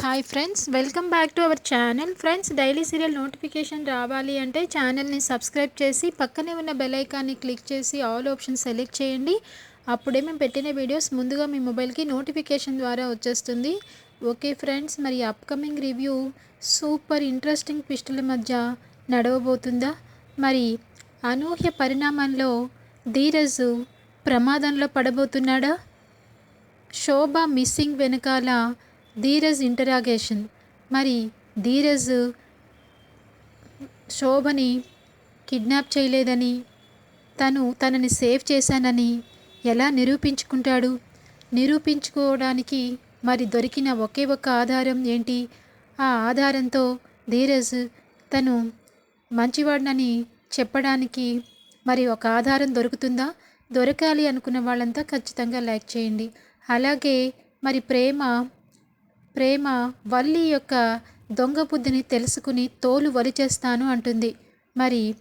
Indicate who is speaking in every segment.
Speaker 1: Hi friends welcome back to our channel friends daily serial notification రావాలి అంటే ఛానల్ని subscribe చేసి పక్కనే ఉన్న బెల్ ఐకాన్ని క్లిక్ చేసి ఆల్ ఆప్షన్ సెలెక్ట్ చేయండి. అప్పుడే మేము పెట్టిన వీడియోస్ ముందుగా మీ మొబైల్కి నోటిఫికేషన్ ద్వారా వచ్చేస్తుంది. ఓకే ఫ్రెండ్స్ మరి అప్కమింగ్ రివ్యూ సూపర్ ఇంట్రెస్టింగ్ ట్విస్టుల మధ్య నడవబోతుందా? మరి అనూహ్య పరిణామంలో ధీరజు ప్రమాదంలో పడబోతున్నాడా? శోభ మిస్సింగ్ వెనకాల ధీరజ్ ఇంటరాగేషన్ మరి ధీరజ్ శోభని కిడ్నాప్ చేయలేదని తను తనని సేవ్ చేశానని ఎలా నిరూపించుకుంటాడు? నిరూపించుకోవడానికి మరి దొరికిన ఒకే ఒక్క ఆధారం ఏంటి? ఆ ఆధారంతో ధీరజ్ తను మంచివాడినని చెప్పడానికి మరి ఒక ఆధారం దొరుకుతుందా? దొరకాలి అనుకున్న వాళ్ళంతా ఖచ్చితంగా లైక్ చేయండి. అలాగే మరి ప్రేమ ప్రేమ వల్లి యొక్క దొంగ బుద్ధిని తెలుసుకుని తోలు వలిచేస్తాను అంటుంది. మరి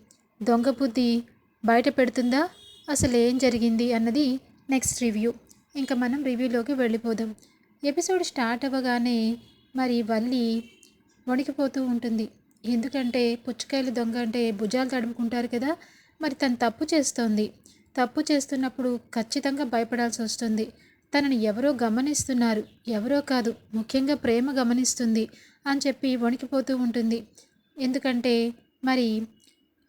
Speaker 1: దొంగ బుద్ధి బయట పెడుతుందా? అసలు ఏం జరిగింది అన్నది నెక్స్ట్ రివ్యూ. ఇంకా మనం రివ్యూలోకి వెళ్ళిపోదాం. ఎపిసోడ్ స్టార్ట్ అవ్వగానే మరి వల్లి వణికిపోతూ ఉంటుంది. ఎందుకంటే పుచ్చకాయలు దొంగ అంటే భుజాలు తడుముకుంటారు కదా మరి తను తప్పు చేస్తోంది. తప్పు చేస్తున్నప్పుడు ఖచ్చితంగా భయపడాల్సి వస్తుంది. తనని ఎవరో గమనిస్తున్నారు. ఎవరో కాదు ముఖ్యంగా ప్రేమ గమనిస్తుంది అని చెప్పి వణికిపోతూ ఉంటుంది. ఎందుకంటే మరి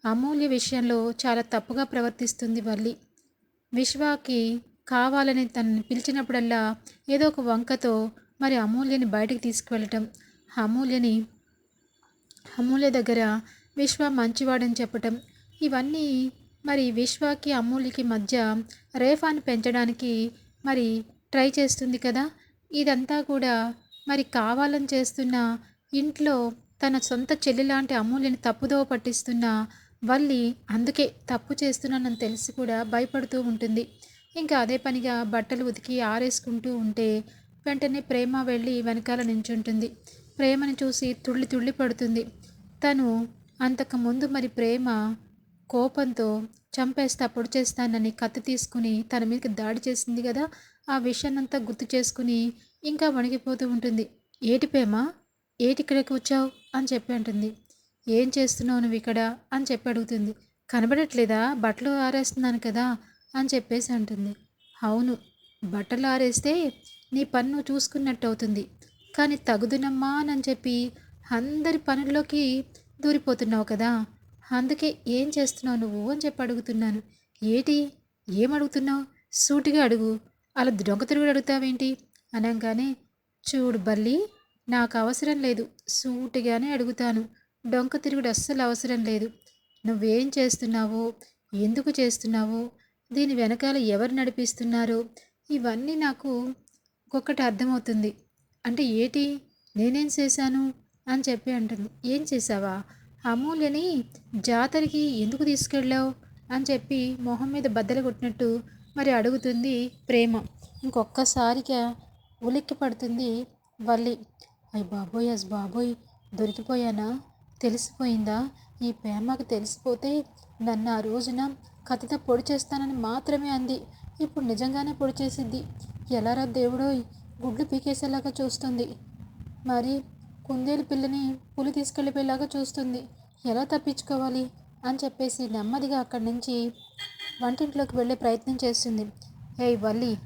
Speaker 1: అమూల్య విషయంలో చాలా తప్పుగా ప్రవర్తిస్తుంది వల్లి. విశ్వాకి కావాలని తనని పిలిచినప్పుడల్లా ఏదో ఒక వంకతో మరి అమూల్యని బయటకు తీసుకువెళ్ళటం అమూల్యని అమూల్య దగ్గర విశ్వ మంచివాడని చెప్పటం ఇవన్నీ మరి విశ్వకి అమూల్యకి మధ్య రేఫాన్ని పెంచడానికి మరి ట్రై చేస్తుంది కదా. ఇదంతా కూడా మరి కావాలని చేస్తున్న ఇంట్లో తన సొంత చెల్లి లాంటి అమూల్యని తప్పుదోవ పట్టిస్తున్న వల్లి అందుకే తప్పు చేస్తున్నానని తెలిసి కూడా భయపడుతూ ఉంటుంది. ఇంకా అదే పనిగా బట్టలు ఉతికి ఆరేసుకుంటూ ఉంటే వెంటనే ప్రేమ వెళ్ళి వెనకాల నించుంటుంది. ప్రేమని చూసి తుళ్ళి తుళ్ళి పడుతుంది. తను అంతకుముందు మరి ప్రేమ కోపంతో చంపేస్తా పొడి చేస్తానని కత్తి తీసుకుని తన మీదకి దాడి చేసింది కదా. ఆ విషయాన్నంతా గుర్తు చేసుకుని ఇంకా వణికిపోతూ ఉంటుంది. ఏటి ప్రేమ? ఏటిక్కడికి వచ్చావు? అని చెప్పి అంటుంది. ఏం చేస్తున్నావు నువ్వు ఇక్కడ? అని చెప్పి అడుగుతుంది. కనబడట్లేదా? బట్టలు ఆరేస్తున్నాను కదా? అని చెప్పేసి అంటుంది. అవును బట్టలు ఆరేస్తే నీ పన్ను చూసుకున్నట్టు అవుతుంది. కానీ తగుదునమ్మా అని చెప్పి అందరి పనుల్లోకి దూరిపోతున్నావు కదా. అందుకే ఏం చేస్తున్నావు నువ్వు అని చెప్పి అడుగుతున్నాను. ఏటి? ఏం అడుగుతున్నావు? సూటిగా అడుగు. అలా దొంగ తిరుగుడు అడుగుతావేంటి? అనగానే చూడు బల్లి నాకు అవసరం లేదు. సూటిగానే అడుగుతాను. డొంక తిరుగుడు అస్సలు అవసరం లేదు. నువ్వేం చేస్తున్నావో? ఎందుకు చేస్తున్నావో? దీని వెనకాల ఎవరు నడిపిస్తున్నారో? ఇవన్నీ నాకు ఒక్కొక్కటి అర్థమవుతుంది. అంటే ఏటి? నేనేం చేశాను? అని చెప్పి అంటుంది. ఏం చేసావా అమూల్యని జాతరకి ఎందుకు తీసుకెళ్ళావు? అని చెప్పి మొహం మీద బద్దలు కొట్టినట్టు మరి అడుగుతుంది ప్రేమ. ఇంకొక్కసారిగా ఉలిక్కి పడుతుంది వల్లి. అయ్యి బాబోయ్ అస్ బాబోయ్ దొరికిపోయానా? తెలిసిపోయిందా? ఈ ప్రేమకు తెలిసిపోతే నన్ను ఆ రోజున కథతో పొడి చేస్తానని మాత్రమే అంది. ఇప్పుడు నిజంగానే పొడి చేసిద్ది. ఎలారా దేవుడోయ్ గుడ్లు పీకేసేలాగా చూస్తుంది. మరి కుందేలు పిల్లని పులి తీసుకెళ్ళిపోయేలాగా చూస్తుంది. ఎలా తప్పించుకోవాలి? అని చెప్పేసి నెమ్మదిగా అక్కడి నుంచి వంటింట్లోకి వెళ్ళే ప్రయత్నం చేస్తుంది. హే వల్లి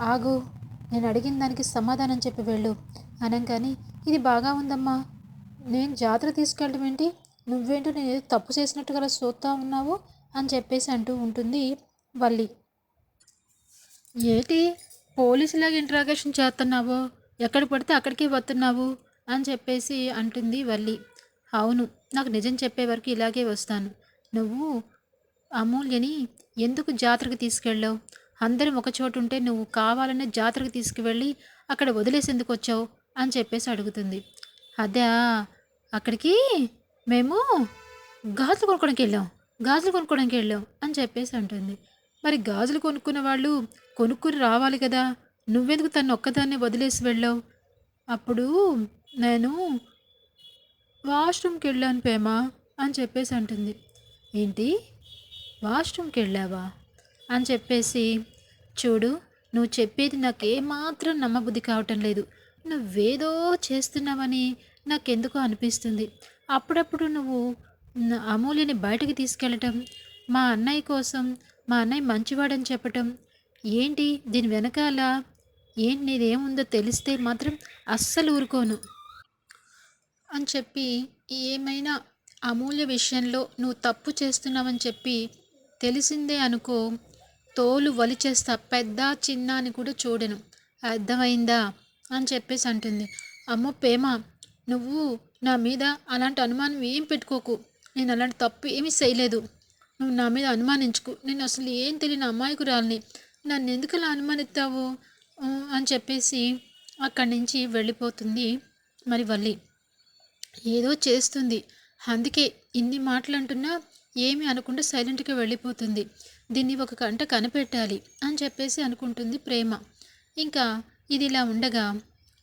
Speaker 1: ఆగు. నేను అడిగిన దానికి సమాధానం చెప్పి వెళ్ళు అనగానే ఇది బాగా ఉందమ్మా. నేను జాతర తీసుకెళ్ళడం ఏంటి? నువ్వేంటో నేను ఏదో తప్పు చేసినట్టుగా చూస్తా ఉన్నావు అని చెప్పేసి అంటూ ఉంటుంది వల్లి. ఏంటి? పోలీసులాగా ఇంట్రాగేషన్ చేస్తున్నావో? ఎక్కడ పడితే అక్కడికే వస్తున్నావు? అని చెప్పేసి అంటుంది వల్లి. అవును నాకు నిజం చెప్పే వరకు ఇలాగే వస్తాను. నువ్వు అమూల్యని ఎందుకు జాతరకు తీసుకెళ్ళావు? అందరం ఒక చోటు ఉంటే నువ్వు కావాలనే జాతరకు తీసుకువెళ్ళి అక్కడ వదిలేసేందుకు వచ్చావు అని చెప్పేసి అడుగుతుంది. అదే అక్కడికి మేము గాజులు కొనుక్కోడానికి వెళ్ళాం గాజులు కొనుక్కోడానికి వెళ్ళాం అని చెప్పేసి అంటుంది. మరి గాజులు కొనుక్కున్న వాళ్ళు కొనుక్కుని రావాలి కదా నువ్వెందుకు తను ఒక్కదాన్నే వదిలేసి వెళ్ళావు? అప్పుడు నేను వాష్రూమ్కి వెళ్ళాను ప్రేమ అని చెప్పేసి అంటుంది. ఏంటి? వాష్రూమ్కి వెళ్ళావా? అని చెప్పేసి చూడు నువ్వు చెప్పేది నాకు ఏమాత్రం నమ్మబుద్ధి కావటం లేదు. నువ్వేదో చేస్తున్నావని నాకెందుకో అనిపిస్తుంది. అప్పుడప్పుడు నువ్వు అమూల్యని బయటకు తీసుకెళ్ళటం మా అన్నయ్య కోసం మా అన్నయ్య మంచివాడని చెప్పటం ఏంటి దీని వెనకాల ఏంటి నీదేముందో తెలిస్తే మాత్రం అస్సలు ఊరుకోను. అని చెప్పి ఏమైనా అమూల్య విషయంలో నువ్వు తప్పు చేస్తున్నావని చెప్పి తెలిసిందే అనుకో తోలు వలిచేస్తా పెద్ద చిన్న అని కూడా చూడను. అర్థమైందా? అని చెప్పేసి అంటుంది. అమ్మో ప్రేమ నువ్వు నా మీద అలాంటి అనుమానం ఏం పెట్టుకోకు. నేను అలాంటి తప్పు ఏమీ చేయలేదు. నువ్వు నా మీద అనుమానించుకు. నేను అసలు ఏం తెలియని అమాయకురాలిని. నన్ను ఎందుకు అలా అనుమానిస్తావు? అని చెప్పేసి అక్కడి నుంచి వెళ్ళిపోతుంది మరి వల్లి. ఏదో చేస్తుంది. అందుకే ఇన్ని మాటలు అంటున్నా ఏమి అనకుండా సైలెంట్గా వెళ్ళిపోతుంది. దీన్ని ఒక గంట కనిపెట్టాలి అని చెప్పేసి అనుకుంటుంది ప్రేమ. ఇంకా ఇది ఇలా ఉండగా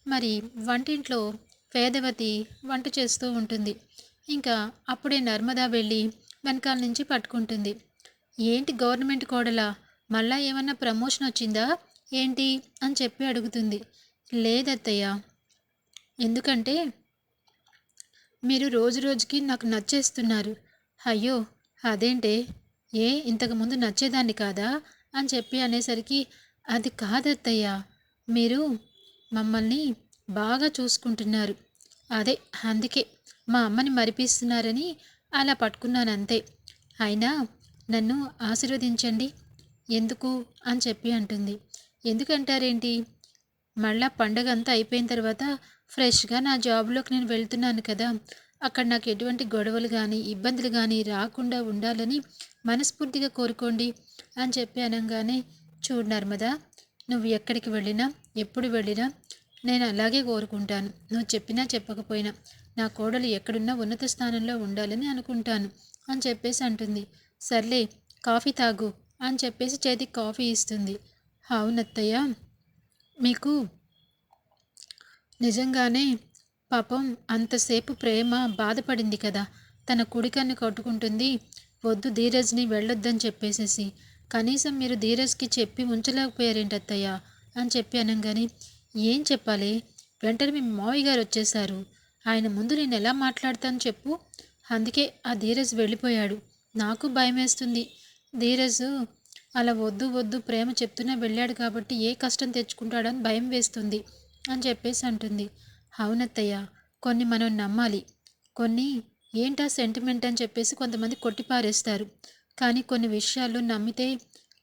Speaker 1: మరి వంటింట్లో వేదవతి వంట చేస్తూ ఉంటుంది. ఇంకా అప్పుడే నర్మదా వెళ్ళి వెనకాల నుంచి పట్టుకుంటుంది. ఏంటి గవర్నమెంట్ కోడలా? మళ్ళా ఏమన్నా ప్రమోషన్ వచ్చిందా? ఏంటి? అని చెప్పి అడుగుతుంది. లేదత్తయ్య. ఎందుకంటే మీరు రోజు రోజుకి నాకు నచ్చేస్తున్నారు. అయ్యో అదేంటే? ఏ ఇంతకుముందు నచ్చేదాన్ని కాదా? అని చెప్పి అనేసరికి అది కాదత్తయ్యా. మీరు మమ్మల్ని బాగా చూసుకుంటున్నారు. అదే అందుకే మా అమ్మని మరిపిస్తున్నారని అలా పట్టుకున్నాను అంతే అయినా నన్ను ఆశీర్వదించండి. ఎందుకు? అని చెప్పి అంటుంది. ఎందుకంటారేంటి? మళ్ళా పండగ అంతా అయిపోయిన తర్వాత ఫ్రెష్గా నా జాబ్లోకి నేను వెళ్తున్నాను కదా. అక్కడ నాకు ఎటువంటి గొడవలు కానీ ఇబ్బందులు కానీ రాకుండా ఉండాలని మనస్ఫూర్తిగా కోరుకోండి అని చెప్పి అనగానే చూడు నర్మదా నువ్వు ఎక్కడికి వెళ్ళినా ఎప్పుడు వెళ్ళినా నేను అలాగే కోరుకుంటాను. నువ్వు చెప్పినా చెప్పకపోయినా నా కోడలు ఎక్కడున్నా ఉన్నత స్థానంలో ఉండాలని అనుకుంటాను అని చెప్పేసి అంటుంది. సర్లే కాఫీ తాగు అని చెప్పేసి చేతికి కాఫీ ఇస్తుంది. అవునత్తయ్య మీకు నిజంగానే పాపం అంతసేపు ప్రేమ బాధపడింది కదా. తన కుడికన్ను కొట్టుకుంటుంది. వద్దు ధీరజ్ని వెళ్ళొద్దని చెప్పేసేసి. కనీసం మీరు ధీరజ్కి చెప్పి ఉంచలేకపోయారేంటి అత్తయ్య? అని చెప్పి అనగానే ఏం చెప్పాలి? వెంటనే మీ మావయ్య గారు వచ్చేశారు. ఆయన ముందు నేను ఎలా మాట్లాడతాను చెప్పు. అందుకే ఆ ధీరజ్ వెళ్ళిపోయాడు. నాకు భయం వేస్తుంది ధీరజ్ అలా వద్దు వద్దు ప్రేమ చెప్తూనే వెళ్ళాడు కాబట్టి ఏ కష్టం తెచ్చుకుంటాడని భయం వేస్తుంది అని చెప్పేసి అంటుంది. అవునత్తయ్య కొన్ని మనం నమ్మాలి. కొన్ని ఏంటా సెంటిమెంట్ అని చెప్పేసి కొంతమంది కొట్టిపారేస్తారు. కానీ కొన్ని విషయాలు నమ్మితే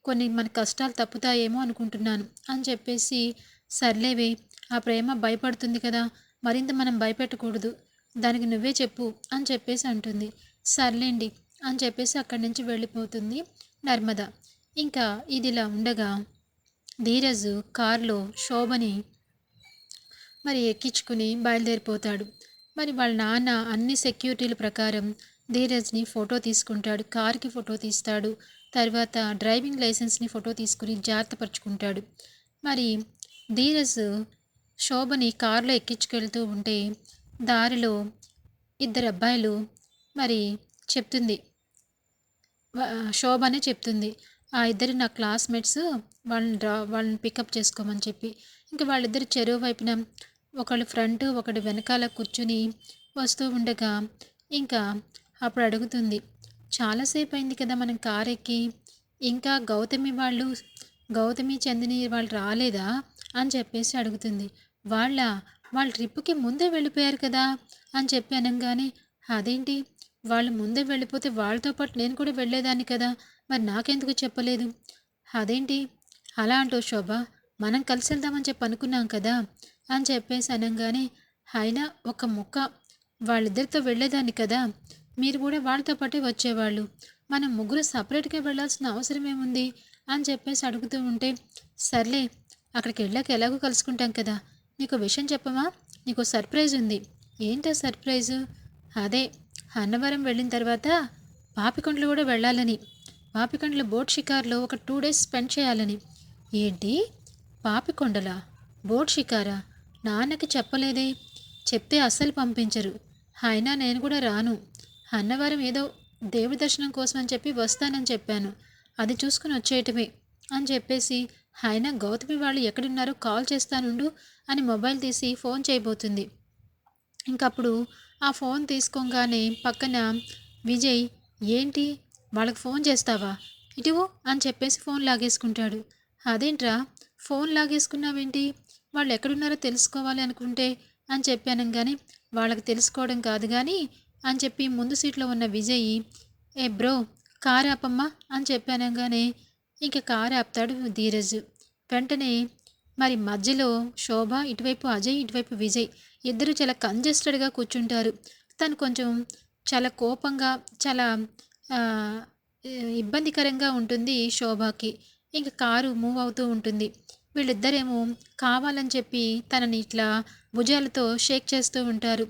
Speaker 1: కొన్ని మన కష్టాలు తప్పుతాయేమో అనుకుంటున్నాను అని చెప్పేసి సర్లేవే ఆ ప్రేమ భయపడుతుంది కదా మరింత మనం భయపెట్టకూడదు. దానికి నువ్వే చెప్పు అని చెప్పేసి అంటుంది. సర్లేండి అని చెప్పేసి అక్కడి నుంచి వెళ్ళిపోతుంది నర్మద. ఇంకా ఇదిలా ఉండగా ధీరజు కారులో శోభని మరి ఎక్కించుకుని బయలుదేరిపోతాడు. మరి వాళ్ళ నాన్న అన్ని సెక్యూరిటీల ప్రకారం ధీరజ్ని ఫోటో తీసుకుంటాడు. కార్కి ఫోటో తీస్తాడు. తర్వాత డ్రైవింగ్ లైసెన్స్ని ఫోటో తీసుకుని జాగ్రత్తపరుచుకుంటాడు. మరి ధీరజ్ శోభని కారులో ఎక్కించుకెళ్తూ ఉంటే దారిలో ఇద్దరు అబ్బాయిలు మరి చెప్తుంది. శోభనే చెప్తుంది. ఆ ఇద్దరు నా క్లాస్మేట్స్ వాళ్ళని డ్రా వాళ్ళని పికప్ చేసుకోమని చెప్పి ఇంకా వాళ్ళిద్దరు చెరువు వైపున ఒకళ్ళు ఫ్రంట్ ఒకడు వెనకాల కూర్చుని వస్తూ ఉండగా ఇంకా అప్పుడు అడుగుతుంది చాలాసేపు అయింది కదా మనం కార్ ఎక్కి ఇంకా గౌతమి వాళ్ళు గౌతమి చందిని వాళ్ళు రాలేదా? అని చెప్పేసి అడుగుతుంది. వాళ్ళ వాళ్ళ ట్రిప్కి ముందే వెళ్ళిపోయారు కదా? అని చెప్పి అనగానే అదేంటి? వాళ్ళు ముందే వెళ్ళిపోతే వాళ్ళతో పాటు నేను కూడా వెళ్ళేదాన్ని కదా? మరి నాకెందుకు చెప్పలేదు? అదేంటి? అలా అంటూ శోభ మనం కలిసి వెళ్దామని చెప్పి అనుకున్నాం కదా అని చెప్పేసి అనగానే అయినా ఒక ముక్క వాళ్ళిద్దరితో వెళ్ళేదాన్ని కదా. మీరు కూడా వాళ్ళతో పాటే వచ్చేవాళ్ళు. మనం ముగ్గురు సపరేట్గా వెళ్ళాల్సిన అవసరం ఏముంది? అని చెప్పేసి అడుగుతూ ఉంటే సర్లే అక్కడికి వెళ్ళాక ఎలాగో కలుసుకుంటాం కదా. నీకు విషయం చెప్పమా? నీకు సర్ప్రైజ్ ఉంది. ఏంటా సర్ప్రైజు? అదే అన్నవరం వెళ్ళిన తర్వాత పాపికొండలు కూడా వెళ్ళాలని. పాపికొండల బోట్ షికార్లో ఒక టూ డేస్ స్పెండ్ చేయాలని. ఏంటి? పాపికొండలా? బోట్ షికారా? నాన్నకి చెప్పలేదే. చెప్తే అస్సలు పంపించరు. అయినా నేను కూడా రాను. అన్నవరం ఏదో దేవుడి దర్శనం కోసం అని చెప్పి వస్తానని చెప్పాను. అది చూసుకుని వచ్చేయటమే అని చెప్పేసి ఆయన గౌతమి వాళ్ళు ఎక్కడున్నారో కాల్ చేస్తానుండు అని మొబైల్ తీసి ఫోన్ చేయబోతుంది. ఇంకప్పుడు ఆ ఫోన్ తీసుకోగానే పక్కన విజయ్ ఏంటి? వాళ్ళకి ఫోన్ చేస్తావా? ఇటువు అని చెప్పేసి ఫోన్ లాగేసుకుంటాడు. అదేంట్రా? ఫోన్ లాగేసుకున్నావేంటి? వాళ్ళు ఎక్కడున్నారో తెలుసుకోవాలి అనుకుంటే అని చెప్పాను కానీ వాళ్ళకి తెలుసుకోవడం కాదు కానీ అని చెప్పి ముందు సీట్లో ఉన్న విజయ్ ఏ బ్రో కారు ఆపమ్మా అని చెప్పానంగానే ఇంక కారు ఆపుతాడు ధీరజ్. వెంటనే మరి మధ్యలో శోభ ఇటువైపు అజయ్ ఇటువైపు విజయ్ ఇద్దరు చాలా కంజెస్టెడ్గా కూర్చుంటారు. తను కొంచెం చాలా కోపంగా చాలా ఇబ్బందికరంగా ఉంటుంది శోభకి. ఇంక కారు మూవ్ అవుతూ ఉంటుంది. వీళ్ళిద్దరేమో కావాలని చెప్పి తనని ఇట్లా భుజాలతో షేక్ చేస్తూ ఉంటారు.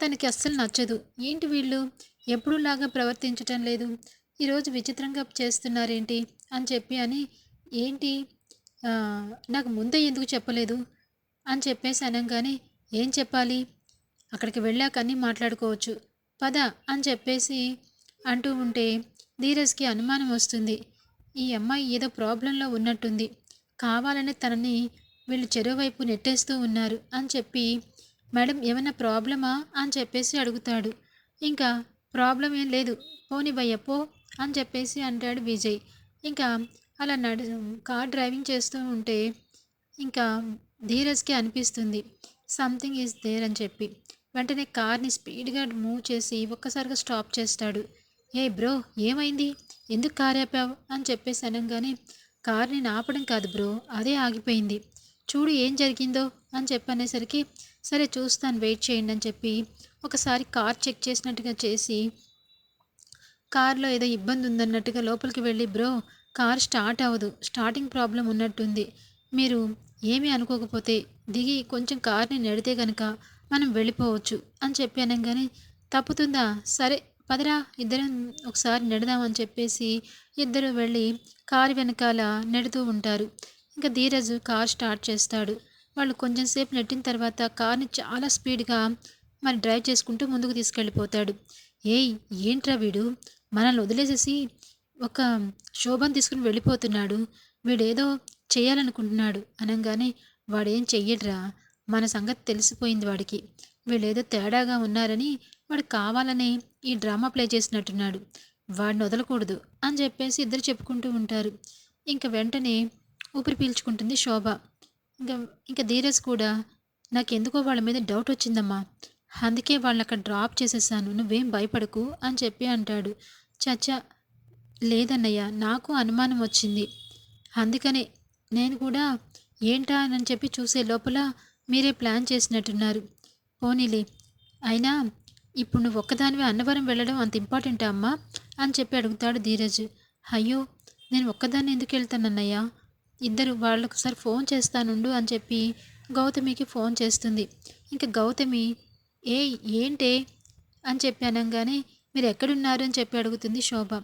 Speaker 1: తనకి అస్సలు నచ్చదు. ఏంటి వీళ్ళు? ఎప్పుడూలాగా ప్రవర్తించటం లేదు. ఈరోజు విచిత్రంగా చేస్తున్నారేంటి అని చెప్పి అని ఏంటి? నాకు ముందే ఎందుకు చెప్పలేదు? అని చెప్పేసి అనగానే ఏం చెప్పాలి? అక్కడికి వెళ్ళాక అన్నీ మాట్లాడుకోవచ్చు. పద అని చెప్పేసి అంటూ ఉంటే ధీరజ్కి అనుమానం వస్తుంది. ఈ అమ్మాయి ఏదో ప్రాబ్లంలో ఉన్నట్టుంది. కావాలని తనని వీళ్ళు చెరువు వైపు నెట్టేస్తూ ఉన్నారు అని చెప్పి మేడం ఏమైనా ప్రాబ్లమా? అని చెప్పేసి అడుగుతాడు. ఇంకా ప్రాబ్లం ఏం లేదు. పోని భయ్య పో అని చెప్పేసి అంటాడు విజయ్. ఇంకా అలా నడు కార్ డ్రైవింగ్ చేస్తూ ఉంటే ఇంకా ధీరజ్కి అనిపిస్తుంది. సంథింగ్ ఈజ్ దేర్ అని చెప్పి. వెంటనే కార్ని స్పీడ్గా మూవ్ చేసి ఒక్కసారిగా స్టాప్ చేస్తాడు. ఏ బ్రో ఏమైంది? ఎందుకు కార్ ఆపావు? అని చెప్పేసి అనగానే కార్ నేను ఆపడం కాదు బ్రో అదే ఆగిపోయింది. చూడు ఏం జరిగిందో అని చెప్పనేసరికి సరే చూస్తాను వెయిట్ చేయండి అని చెప్పి ఒకసారి కార్ చెక్ చేసినట్టుగా చేసి కార్లో ఏదో ఇబ్బంది ఉందన్నట్టుగా లోపలికి వెళ్ళి బ్రో కార్ స్టార్ట్ అవ్వదు స్టార్టింగ్ ప్రాబ్లం ఉన్నట్టుంది. మీరు ఏమీ అనుకోకపోతే దిగి కొంచెం కార్ని నెడితే కనుక మనం వెళ్ళిపోవచ్చు అని చెప్పి అనగానే తప్పుతుందా? సరే పదరా ఇద్దరం ఒకసారి నెడదామని చెప్పేసి ఇద్దరు వెళ్ళి కారు వెనకాల నెడుతూ ఉంటారు. ఇంకా ధీరజ్ కార్ స్టార్ట్ చేస్తాడు. వాళ్ళు కొంచెం సేపు నెట్టిన తర్వాత కార్ని చాలా స్పీడ్గా మరి డ్రైవ్ చేసుకుంటూ ముందుకు తీసుకెళ్ళిపోతాడు. ఏయ్ ఏంట్రా వీడు? మనల్ని వదిలేసేసి ఒక శోభను తీసుకుని వెళ్ళిపోతున్నాడు. వీడేదో చేయాలనుకుంటున్నాడు అనగానే వాడేం చెయ్యడ్రా? మన సంగతి తెలిసిపోయింది వాడికి. వీళ్ళేదో తేడాగా ఉన్నారని వాడు కావాలనే ఈ డ్రామా ప్లే చేసినట్టున్నాడు. వాడిని వదలకూడదు అని చెప్పేసి ఇద్దరు చెప్పుకుంటూ ఉంటారు. ఇంకా వెంటనే ఊపిరి పీల్చుకుంటుంది శోభ. ఇంకా ఇంకా ధీరజ్ కూడా నాకెందుకో వాళ్ళ మీద డౌట్ వచ్చిందమ్మా. అందుకే వాళ్ళని అక్కడ డ్రాప్ చేసేసాను. నువ్వేం భయపడకు అని చెప్పి అంటాడు. చచ్చా లేదన్నయ్య నాకు అనుమానం వచ్చింది. అందుకనే నేను కూడా ఏంటా అని చెప్పి చూసే లోపల మీరే ప్లాన్ చేసినట్టున్నారు. పోనీలే. అయినా ఇప్పుడు నువ్వు ఒక్కదానివి అన్నవరం వెళ్ళడం అంత ఇంపార్టెంటా అమ్మా? అని చెప్పి అడుగుతాడు ధీరజ్. అయ్యో నేను ఒక్కదాన్ని ఎందుకు వెళ్తానన్నయ్యా? ఇద్దరు వాళ్ళకు ఒకసారి ఫోన్ చేస్తానుండు అని చెప్పి గౌతమికి ఫోన్ చేస్తుంది. ఇంకా గౌతమి ఏ ఏంటే? అని చెప్పి అనగానే మీరు ఎక్కడున్నారు అని చెప్పి అడుగుతుంది శోభ.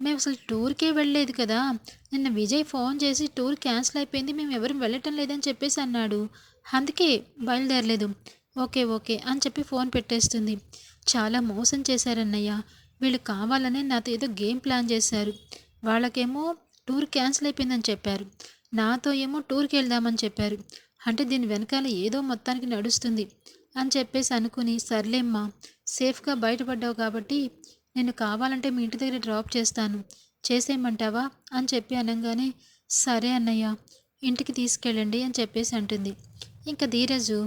Speaker 1: మేము అసలు టూర్కే వెళ్ళలేదు కదా. నిన్న విజయ్ ఫోన్ చేసి టూర్ క్యాన్సిల్ అయిపోయింది మేము ఎవరు వెళ్ళటం లేదని చెప్పేసి అన్నాడు. అందుకే బయలుదేరలేదు. ఓకే ఓకే అని చెప్పి ఫోన్ పెట్టేస్తుంది. చాలా మోసం చేశారన్నయ్య వీళ్ళు కావాలనే నాతో ఏదో గేమ్ ప్లాన్ చేశారు. వాళ్ళకేమో టూర్ క్యాన్సిల్ అయిపోయిందని చెప్పారు. నాతో ఏమో టూర్కి వెళ్దామని చెప్పారు. అంటే దీని వెనకాల ఏదో మొత్తానికి నడుస్తుంది అని చెప్పేసి అనుకుని సర్లేమ్మా సేఫ్గా బయటపడ్డావు కాబట్టి నేను కావాలంటే మీ ఇంటి దగ్గర డ్రాప్ చేస్తాను. చేసేయమంటావా అని చెప్పి అనగానే సరే అన్నయ్య ఇంటికి తీసుకెళ్ళండి అని చెప్పేసి అంటుంది. ఇంకా ధీరజు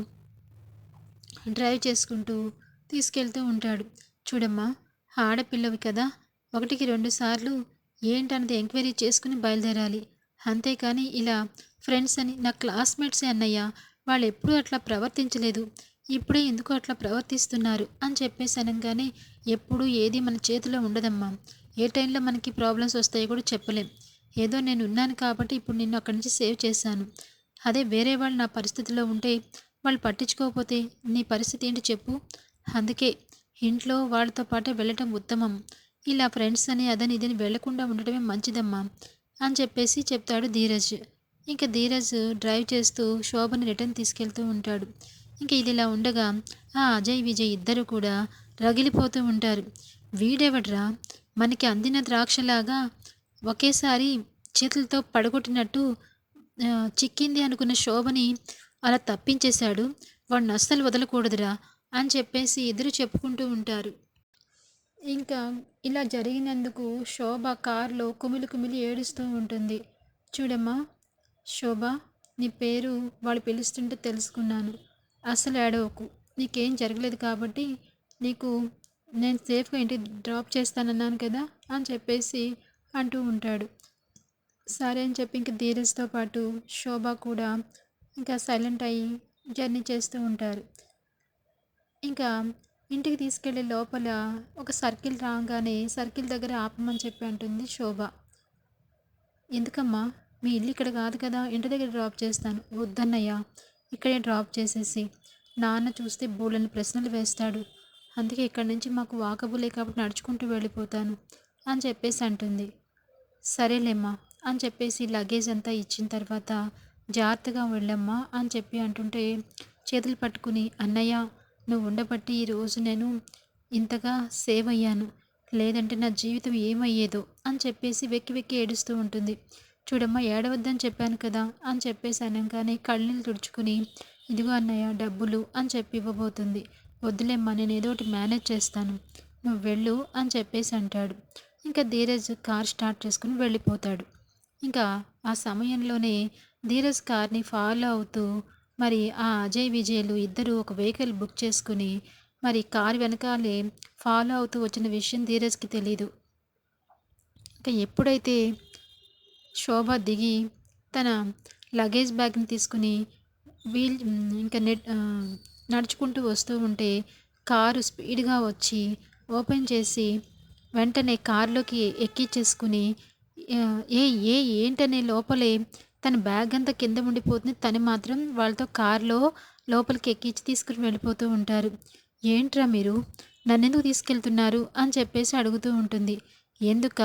Speaker 1: డ్రైవ్ చేసుకుంటూ తీసుకెళ్తూ ఉంటాడు. చూడమ్మా ఆడపిల్లవి కదా. ఒకటికి రెండు సార్లు ఏంటన్నది ఎంక్వైరీ చేసుకుని బయలుదేరాలి. అంతేకాని ఇలా ఫ్రెండ్స్ అని నా క్లాస్మేట్సే అన్నయ్య వాళ్ళు ఎప్పుడూ అట్లా ప్రవర్తించలేదు. ఇప్పుడే ఎందుకు అట్లా ప్రవర్తిస్తున్నారు అని చెప్పేసి అనగానే ఎప్పుడు ఏది మన చేతిలో ఉండదమ్మా. ఏ టైంలో మనకి ప్రాబ్లమ్స్ వస్తాయో కూడా చెప్పలేం. ఏదో నేను ఉన్నాను కాబట్టి ఇప్పుడు నిన్ను అక్కడి నుంచి సేవ్ చేశాను. అదే వేరే వాళ్ళు నా పరిస్థితిలో ఉంటే వాళ్ళు పట్టించుకోకపోతే నీ పరిస్థితి ఏంటి చెప్పు. అందుకే ఇంట్లో వాళ్ళతో పాటే వెళ్ళటం ఉత్తమం. ఇలా ఫ్రెండ్స్ అని అదని ఇదని వెళ్ళకుండా ఉండటమే మంచిదమ్మా అని చెప్పేసి చెప్తాడు ధీరజ్. ఇంకా ధీరజ్ డ్రైవ్ చేస్తూ శోభని రిటర్న్ తీసుకెళ్తూ ఉంటాడు. ఇంకా ఇది ఇలా ఉండగా ఆ అజయ్ విజయ్ ఇద్దరు కూడా రగిలిపోతూ ఉంటారు. వీడెవడ్రా? మనకి అందిన ద్రాక్షలాగా ఒకేసారి చేతులతో పడగొట్టినట్టు చిక్కింది అనుకున్న శోభని అలా తప్పించేశాడు. వాడిని అస్సలు వదలకూడదురా అని చెప్పేసి ఎదురు చెప్పుకుంటూ ఉంటారు. ఇంకా ఇలా జరిగినందుకు శోభ కారులో కుమిలి కుమిలి ఏడుస్తూ ఉంటుంది. చూడమ్మా శోభ నీ పేరు వాళ్ళు పిలుస్తుంటే తెలుసుకున్నాను. అసలు ఏడవకు. నీకేం జరగలేదు కాబట్టి నీకు నేను సేఫ్గా ఇంటికి డ్రాప్ చేస్తానన్నాను కదా అని చెప్పేసి అంటూ ఉంటాడు. సరే అని చెప్పి ఇంకా ధీరజ్తో పాటు శోభ కూడా ఇంకా సైలెంట్ అయ్యి జర్నీ చేస్తూ ఉంటారు. ఇంకా ఇంటికి తీసుకెళ్ళే లోపల ఒక సర్కిల్ రాగానే సర్కిల్ దగ్గర ఆపమని చెప్పి అంటుంది శోభ. ఎందుకమ్మా? మీ ఇల్లు ఇక్కడ కాదు కదా ఇంటి దగ్గర డ్రాప్ చేస్తాను. వద్దన్నయ్యా ఇక్కడే డ్రాప్ చేసేసి. నాన్న చూస్తే బోళ్ళని ప్రశ్నలు వేస్తాడు. అందుకే ఇక్కడి నుంచి మాకు వాకబులే కాబట్టి నడుచుకుంటూ వెళ్ళిపోతాను అని చెప్పేసి అంటుంది. సరేలేమ్మా అని చెప్పేసి లగేజ్ అంతా ఇచ్చిన తర్వాత జాగ్రత్తగా వెళ్ళమ్మా అని చెప్పి అంటుంటే చేతులు పట్టుకుని అన్నయ్య నువ్వు ఉండబట్టి ఈరోజు నేను ఇంతగా సేవ్ అయ్యాను. లేదంటే నా జీవితం ఏమయ్యేదో అని చెప్పేసి వెక్కి వెక్కి ఏడుస్తూ ఉంటుంది. చూడమ్మా ఏడవద్దని చెప్పాను కదా అని చెప్పేసి అనగానే కళ్ళని తుడుచుకుని ఇదిగో అన్నయ్య డబ్బులు అని చెప్పి ఇవ్వబోతుంది. వద్దులేమ్మా నేను ఏదో ఒకటి మేనేజ్ చేస్తాను. నువ్వు వెళ్ళు అని చెప్పేసి అంటాడు. ఇంకా ధీరజ్ కార్ స్టార్ట్ చేసుకుని వెళ్ళిపోతాడు. ఇంకా ఆ సమయంలోనే ధీరజ్ కార్ని ఫాలో అవుతూ మరి ఆ అజయ్ విజయ్లు ఇద్దరు ఒక వెహికల్ బుక్ చేసుకుని మరి కారు వెనకాలే ఫాలో అవుతూ వచ్చిన విషయం ధీరజ్కి తెలీదు. ఇక ఎప్పుడైతే శోభ దిగి తన లగేజ్ బ్యాగ్ని తీసుకుని వీల్ ఇంకా నెట్ నడుచుకుంటూ వస్తూ ఉంటే కారు స్పీడ్గా వచ్చి ఓపెన్ చేసి వెంటనే కారులోకి ఎక్కించేసుకుని ఏ ఏ ఏంటనే లోపలే తన బ్యాగ్ అంతా కింద ఉండిపోతుంది. తను మాత్రం వాళ్ళతో కారులో లోపలికి ఎక్కించి తీసుకుని వెళ్ళిపోతూ ఉంటారు. ఏంట్రా మీరు? నన్నెందుకు తీసుకెళ్తున్నారు? అని చెప్పేసి అడుగుతూ ఉంటుంది. ఎందుక?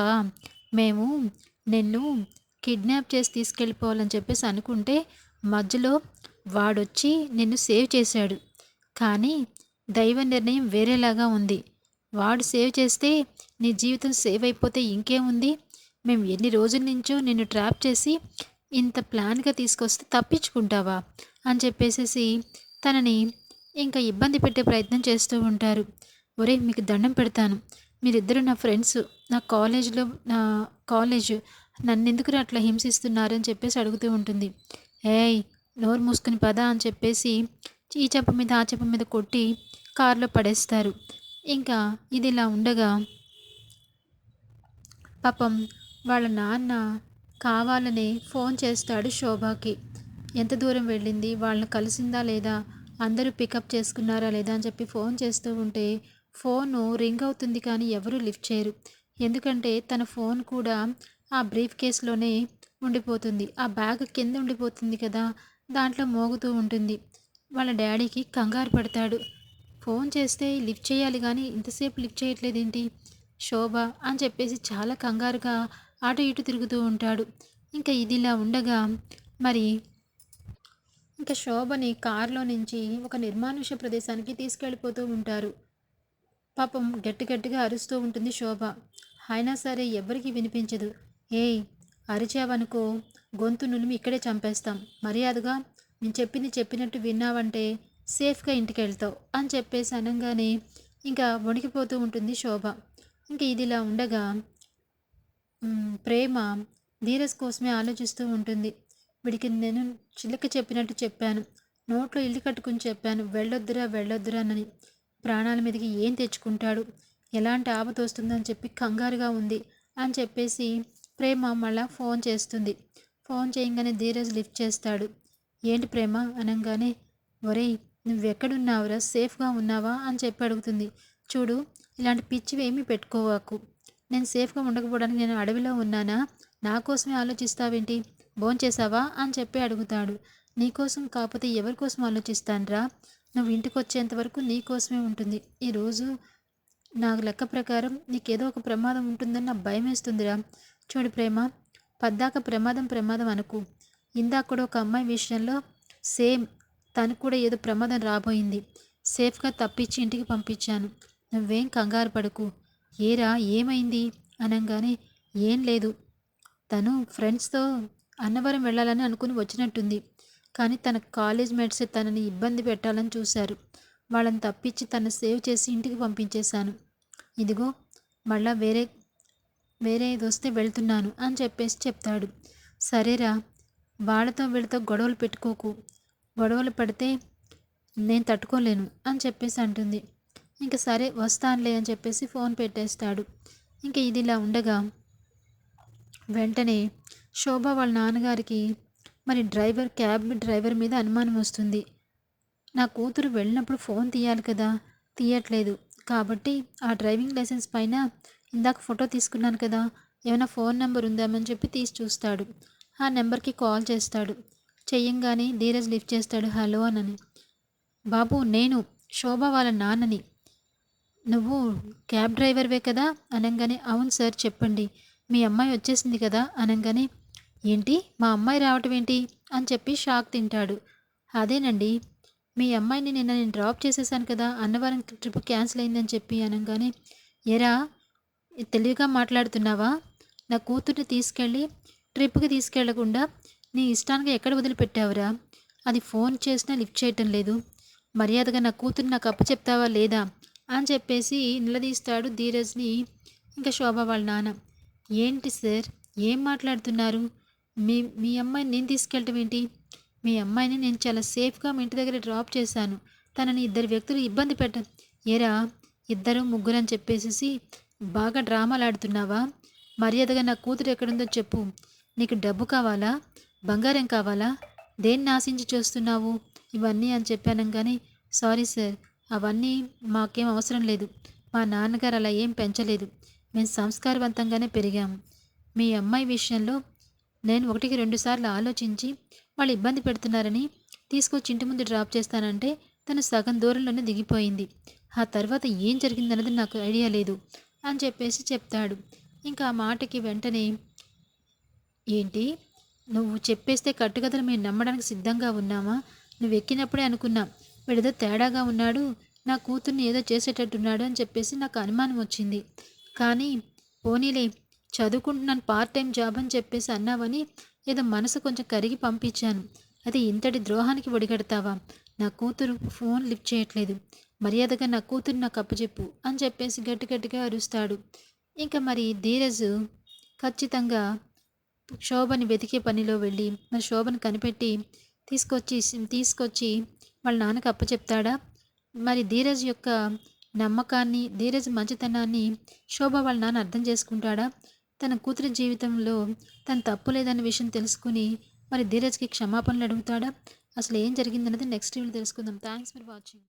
Speaker 1: మేము నిన్ను కిడ్నాప్ చేసి తీసుకెళ్ళిపోవాలని చెప్పేసి అనుకుంటే మధ్యలో వాడొచ్చి నిన్ను సేవ్ చేశాడు. కానీ దైవ నిర్ణయం వేరేలాగా ఉంది. వాడు సేవ్ చేస్తే నీ జీవితం సేవ్ అయిపోతే ఇంకేముంది? మేము ఎన్ని రోజుల నుంచో నిన్ను ట్రాప్ చేసి ఇంత ప్లాన్గా తీసుకొస్తే తప్పించుకుంటావా? అని చెప్పేసేసి తనని ఇంకా ఇబ్బంది పెట్టే ప్రయత్నం చేస్తూ ఉంటారు. ఒరే మీకు దండం పెడతాను. మీరిద్దరు నా ఫ్రెండ్స్. నా కాలేజ్లో నా కాలేజ్. నన్ను ఎందుకు అట్లా హింసిస్తున్నారని చెప్పేసి అడుగుతూ ఉంటుంది. ఏయ్ నోరు మూసుకుని పద అని చెప్పేసి ఈ చెప్ప మీద ఆ చెప్ప మీద కొట్టి కారులో పడేస్తారు. ఇంకా ఇది ఇలా ఉండగా పాపం వాళ్ళ నాన్న కావాలని ఫోన్ చేస్తాడు శోభాకి. ఎంత దూరం వెళ్ళింది? వాళ్ళని కలిసిందా లేదా? అందరూ పికప్ చేసుకున్నారా లేదా అని చెప్పి ఫోన్ చేస్తూ ఉంటే ఫోను రింగ్ అవుతుంది కానీ ఎవరూ లిఫ్ట్ చేయరు. ఎందుకంటే తన ఫోన్ కూడా ఆ బ్రీఫ్ కేసులోనే ఉండిపోతుంది. ఆ బ్యాగ్ కింద ఉండిపోతుంది కదా? దాంట్లో మోగుతూ ఉంటుంది. వాళ్ళ డాడీకి కంగారు పడతాడు. ఫోన్ చేస్తే లిఫ్ట్ చేయాలి కానీ ఇంతసేపు లిఫ్ట్ చేయట్లేదేంటి? శోభ అని చెప్పేసి చాలా కంగారుగా అటు ఇటు తిరుగుతూ ఉంటాడు. ఇంకా ఇదిలా ఉండగా మరి ఇంకా శోభని కారులో నుంచి ఒక నిర్మానుష్య ప్రదేశానికి తీసుకెళ్ళిపోతూ ఉంటారు. పాపం గట్టి గట్టిగా అరుస్తూ ఉంటుంది శోభ. అయినా సరే ఎవరికి వినిపించదు. ఏయ్ అరిచావనుకో గొంతు నులిమి ఇక్కడే చంపేస్తాం. మర్యాదగా నేను చెప్పింది చెప్పినట్టు విన్నావంటే సేఫ్గా ఇంటికి వెళ్తావు అని చెప్పేసి అనగానే ఇంకా వణికిపోతూ ఉంటుంది శోభ. ఇంకా ఇదిలా ఉండగా ప్రేమ ధీరస్ కోసమే ఆలోచిస్తూ ఉంటుంది. వీడికి నేను చిలక చెప్పినట్టు చెప్పాను. నోట్లో ఇల్లు కట్టుకుని చెప్పాను. వెళ్ళొద్దురా వెళ్ళొద్దురా అని ప్రాణాల మీదకి ఏం తెచ్చుకుంటాడు? ఎలాంటి ఆపత వస్తుందని చెప్పి కంగారుగా ఉంది అని చెప్పేసి ప్రేమ మళ్ళా ఫోన్ చేస్తుంది. ఫోన్ చేయగానే ధీరజ్ లిఫ్ట్ చేస్తాడు. ఏంటి ప్రేమ? అనగానే ఒరేయ్ నువ్వెక్కడున్నావురా? సేఫ్గా ఉన్నావా? అని చెప్పి అడుగుతుంది. చూడు ఇలాంటి పిచ్చివేమీ పెట్టుకోవాకు. నేను సేఫ్గా ఉండకపోవడానికి నేను అడవిలో ఉన్నానా? నా కోసమే ఆలోచిస్తావేంటి? భోంచేసావా అని చెప్పి అడుగుతాడు. నీకోసం కాకపోతే ఎవరి కోసం ఆలోచిస్తానురా? నువ్వు ఇంటికి వచ్చేంత వరకు నీ కోసమే ఉంటుంది. ఈరోజు నా లెక్క ప్రకారం నీకేదో ఒక ప్రమాదం ఉంటుందని నా భయం వేస్తుందిరా చూడు ప్రేమ పద్దాక ప్రమాదం ప్రమాదం అనుకు. ఇందాక కూడా ఒక అమ్మాయి విషయంలో సేమ్ తనకు కూడా ఏదో ప్రమాదం రాబోయింది. సేఫ్గా తప్పించి ఇంటికి పంపించాను. నువ్వేం కంగారు పడకు. ఏరా ఏమైంది? అనగానే ఏం లేదు. తను ఫ్రెండ్స్తో అన్నవరం వెళ్ళాలని అనుకుని వచ్చినట్టుంది. కానీ తన కాలేజ్ మేట్స్ తనని ఇబ్బంది పెట్టాలని చూశారు. వాళ్ళని తప్పించి తను సేవ్ చేసి ఇంటికి పంపించేశాను. ఇదిగో మళ్ళా వేరే వేరే ఇది వస్తే వెళ్తున్నాను అని చెప్పేసి చెప్తాడు. సరేరా వాళ్ళతో వీళ్ళతో గొడవలు పెట్టుకోకు. గొడవలు పడితే నేను తట్టుకోలేను అని చెప్పేసి అంటుంది. ఇంకా సరే వస్తానులే అని చెప్పేసి ఫోన్ పెట్టేస్తాడు. ఇంకా ఇది ఇలా ఉండగా వెంటనే శోభ వాళ్ళ నాన్నగారికి మరి డ్రైవర్ క్యాబ్ డ్రైవర్ మీద అనుమానం వస్తుంది. నా కూతురు వెళ్ళినప్పుడు ఫోన్ తీయాలి కదా? తీయట్లేదు. కాబట్టి ఆ డ్రైవింగ్ లైసెన్స్ పైన ఇందాక ఫోటో తీసుకున్నాను కదా ఏమైనా ఫోన్ నెంబర్ ఉందామని చెప్పి తీసి చూస్తాడు. ఆ నెంబర్కి కాల్ చేస్తాడు. చెయ్యంగానే ధీరజ్ లిఫ్ట్ చేస్తాడు. హలో అనని. బాబు నేను శోభ వాళ్ళ నాన్నని నువ్వు క్యాబ్ డ్రైవర్వే కదా? అనగానే అవును సార్ చెప్పండి. మీ అమ్మాయి వచ్చేసింది కదా? అనగానే ఏంటి? మా అమ్మాయి రావటం ఏంటి? అని చెప్పి షాక్ తింటాడు. అదేనండి మీ అమ్మాయిని నిన్న నేను డ్రాప్ చేసేసాను కదా? అన్నవరం ట్రిప్ క్యాన్సిల్ అయిందని చెప్పి అనగానే ఎరా తెలివిగా మాట్లాడుతున్నావా? నా కూతుర్ని తీసుకెళ్ళి ట్రిప్కి తీసుకెళ్ళకుండా నీ ఇష్టానికి ఎక్కడ వదిలిపెట్టావురా? అది ఫోన్ చేసినా లిఫ్ట్ చేయటం లేదు. మర్యాదగా నా కూతుర్ని నాకు అప్పు చెప్తావా లేదా? అని చెప్పేసి నిలదీస్తాడు ధీరజ్ని. ఇంకా శోభ వాళ్ళ నాన్న ఏంటి సార్? ఏం మాట్లాడుతున్నారు? మీ మీ అమ్మాయిని నేను తీసుకెళ్ళటం ఏంటి? మీ అమ్మాయిని నేను చాలా సేఫ్గా మీ ఇంటి దగ్గర డ్రాప్ చేశాను. తనని ఇద్దరు వ్యక్తులు ఇబ్బంది పెట్ట ఏరా ఇద్దరు ముగ్గురు అని చెప్పేసి బాగా డ్రామాలు ఆడుతున్నావా? మర్యాదగా నా కూతురు ఎక్కడుందో చెప్పు. నీకు డబ్బు కావాలా? బంగారం కావాలా? దేన్ని ఆశించి చూస్తున్నావు? ఇవన్నీ అని చెప్పాను కానీ సారీ సార్ అవన్నీ మాకేం అవసరం లేదు. మా నాన్నగారు అలా ఏం పెంచలేదు. మేము సంస్కారవంతంగానే పెరిగాము మీ అమ్మాయి విషయంలో నేను ఒకటికి రెండు సార్లు ఆలోచించి వాళ్ళు ఇబ్బంది పెడుతున్నారని తీసుకొచ్చి ఇంటి ముందు డ్రాప్ చేస్తానంటే తను సగం దూరంలోనే దిగిపోయింది. ఆ తర్వాత ఏం జరిగిందన్నది నాకు ఐడియా లేదు అని చెప్పేసి చెప్తాడు. ఇంకా ఆ మాటకి వెంటనే ఏంటి? నువ్వు చెప్పేస్తే కట్టుకథలు మేము నమ్మడానికి సిద్ధంగా ఉన్నామా? నువ్వు ఎక్కినప్పుడే అనుకున్నా. వీడేదో తేడాగా ఉన్నాడు. నా కూతుర్ని ఏదో చేసేటట్టున్నాడు అని చెప్పేసి నాకు అనుమానం వచ్చింది. కానీ పోనీలే చదువుకుంటున్నాను పార్ట్ టైం జాబ్ అని చెప్పేసి అన్నావని ఏదో మనసు కొంచెం కరిగి పంపించాను. అది ఇంతటి ద్రోహానికి ఒడిగడతావా? నా కూతురు ఫోన్ లిఫ్ట్ చేయట్లేదు. మర్యాదగా నా కూతురు నాకు అప్పచెప్పు అని చెప్పేసి గట్టి గట్టిగా అరుస్తాడు. ఇంకా మరి ధీరజ్ ఖచ్చితంగా శోభని వెతికే పనిలో వెళ్ళి మరి శోభను కనిపెట్టి తీసుకొచ్చి తీసుకొచ్చి వాళ్ళ నాన్నకు అప్పచెప్తాడా? మరి ధీరజ్ యొక్క నమ్మకాన్ని ధీరజ్ మంచితనాన్ని శోభ వాళ్ళ నాన్న అర్థం చేసుకుంటాడా? తన కూతురి జీవితంలో తను తప్పు లేదన్న విషయం తెలుసుకుని మరి ధీరజ్కి క్షమాపణలు అడుగుతాడా? అసలు ఏం జరిగిందన్నది నెక్స్ట్ వీళ్ళు తెలుసుకుందాం. Thanks for watching